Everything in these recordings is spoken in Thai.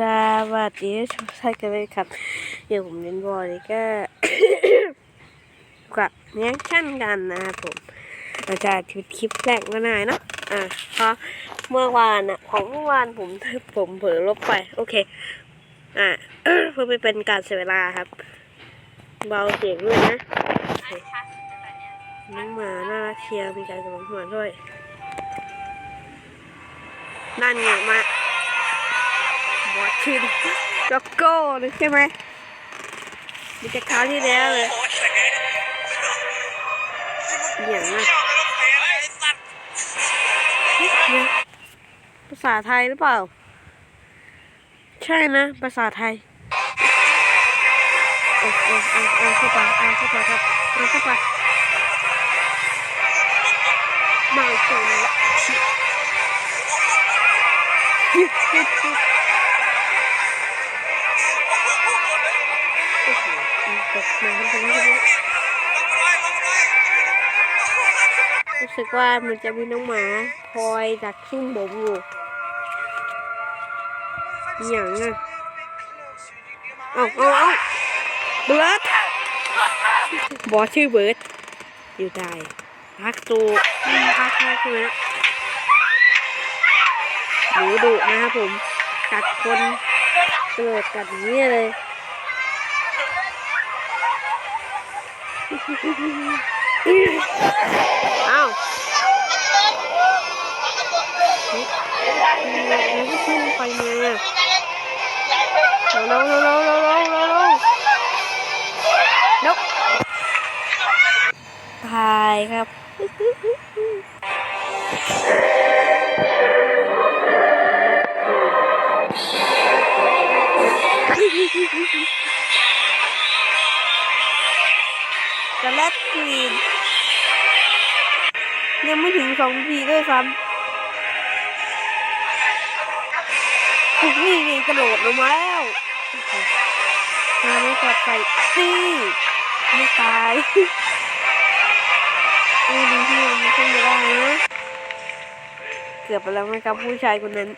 สวัสดีทุกท่านกันเลยครับเดี๋ยวผมเล่นบอลนี่ก็กับเนี้ยชั่นกันนะครับผมเราจะชุดคลิปแรกก็ได้เนอะอะเพราะเมื่อวานอะ ของเมื่อวานผมผมเผลอลบไป โอเค อะเพื่อไม่เป็นการเสียเวลาครับ เบาเสียงด้วยนะน้องหมาน่ารักเชียร์มีการกำลังหัวด้วยนั่นไงมา คือจ็อกโก้เลยใช่ไหมมีแต่คราวที่แล้วเลยอย่างน่ะเนี่ยภาษาไทยหรือเปล่า ใช่นะ ภาษาไทยเอาเอาเอาเอาเข้าไปเอาเข้าไปครับเอาเข้าไปมาอีกตัวละ สึกว่ามันจะมีน้องหมาคอยดักซุ่มผมอยู่อหย่างอะเอาเอาเอาเบิร์ดบอชื่อเบิร์ดอยู่ได้พักตูพักพักเลยหนูดุนะครับผมกัดคนเกิดกัดอย่างนี้เลย อ้าวมันก็ขึ้นไปมาเร็วเร็วเร็วเร็วเร็วเร็วเร็วตายครับจะเล็กกรีน ยังไม่ถึงสองนาทีด้วยซ้ำนี่ไงกระโดดลงมาแล้วมาไม่กอดใส่นี่ไม่ตายนี่ดีที่มันขึ้นไม่ได้นะเกือบไปแล้วนะครับผู้ชายคนนั้น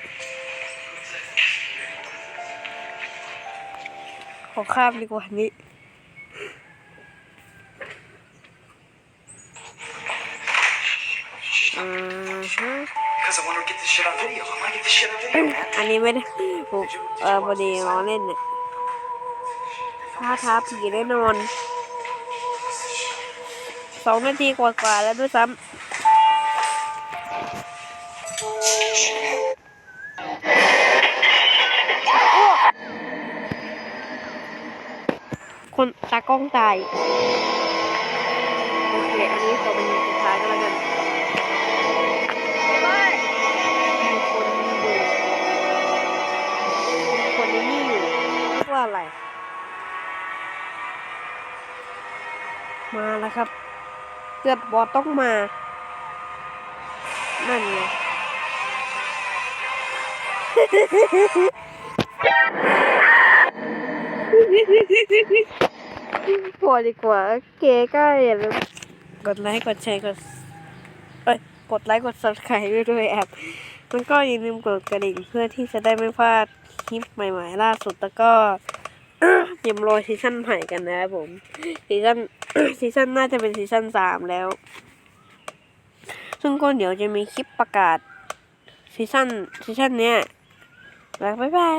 ขอข้ามดีกว่านี้ อันนี้ไม่ได้ผมเออพอดีล้อเล่นเนี่ยท้าท้าผีแน่นอนสองนาทีกว่าๆแล้วด้วยซ้ำคนตากล้องตาย โอเค อันนี้ขอเป็นสุดท้ายก็แล้วกัน มาแล้วครับ เกิดบอต้องมา นั่นไงพอดีกว่าเก๋ก็อย่าลืมกดไลค์กดแชร์กดเอ้ยกดไลค์กด subscribe ด้วยด้วยแอปแล้วก็อย่าลืมกดกระดิ่งเพื่อที่จะได้ไม่พลาดคลิปใหม่ ๆ ล่าสุดแล้วก็ ทีมรอซีซั่นใหม่กันนะครับผมซีซั่นซีซั่นน่าจะเป็นซีซั่นสามแล้ว ซึ่งก็เดี๋ยวจะมีคลิปประกาศซีซั่นซีซั่นเนี้ยแล้บายบาย